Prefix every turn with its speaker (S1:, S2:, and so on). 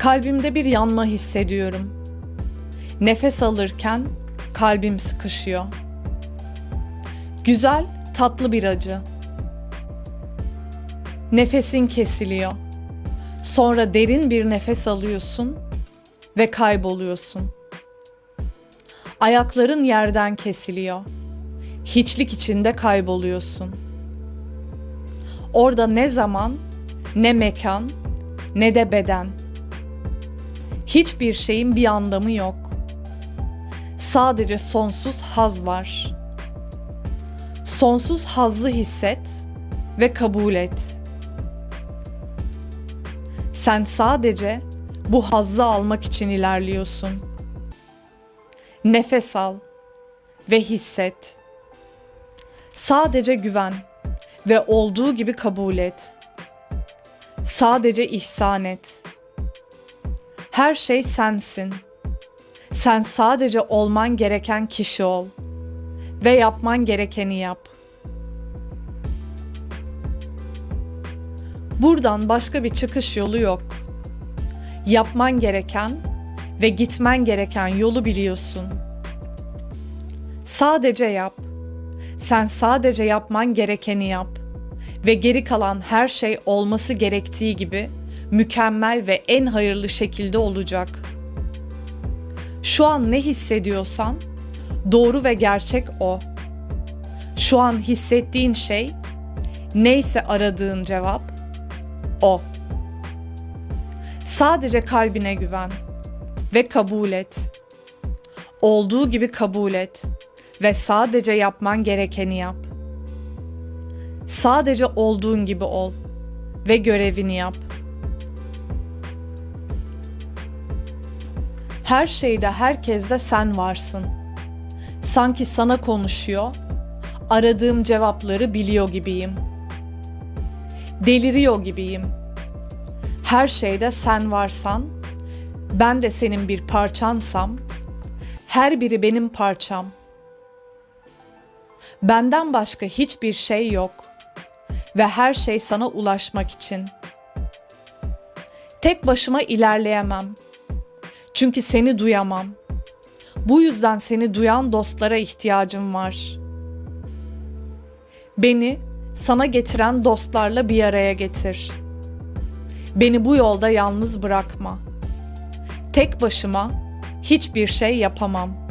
S1: Kalbimde bir yanma hissediyorum. Nefes alırken kalbim sıkışıyor. Güzel, tatlı bir acı. Nefesin kesiliyor. Sonra derin bir nefes alıyorsun ve kayboluyorsun. Ayakların yerden kesiliyor. Hiçlik içinde kayboluyorsun. Orada ne zaman, ne mekan, ne de beden. Hiçbir şeyin bir anlamı yok. Sadece sonsuz haz var. Sonsuz hazzı hisset ve kabul et. Sen sadece bu hazzı almak için ilerliyorsun. Nefes al ve hisset. Sadece güven ve olduğu gibi kabul et. Sadece ihsan et. Her şey sensin. Sen sadece olman gereken kişi ol ve yapman gerekeni yap. Buradan başka bir çıkış yolu yok. Yapman gereken ve gitmen gereken yolu biliyorsun. Sadece yap. Sen sadece yapman gerekeni yap ve geri kalan her şey olması gerektiği gibi mükemmel ve en hayırlı şekilde olacak. Şu an ne hissediyorsan doğru ve gerçek o. Şu an hissettiğin şey neyse aradığın cevap o. Sadece kalbine güven ve kabul et. Olduğu gibi kabul et ve sadece yapman gerekeni yap. Sadece olduğun gibi ol ve görevini yap. Her şeyde herkeste sen varsın. Sanki sana konuşuyor, aradığım cevapları biliyor gibiyim. Deliriyor gibiyim. Her şeyde sen varsan, ben de senin bir parçansam, her biri benim parçam. Benden başka hiçbir şey yok ve her şey sana ulaşmak için. Tek başıma ilerleyemem. Çünkü seni duyamam. Bu yüzden seni duyan dostlara ihtiyacım var. Beni sana getiren dostlarla bir araya getir. Beni bu yolda yalnız bırakma. Tek başıma hiçbir şey yapamam.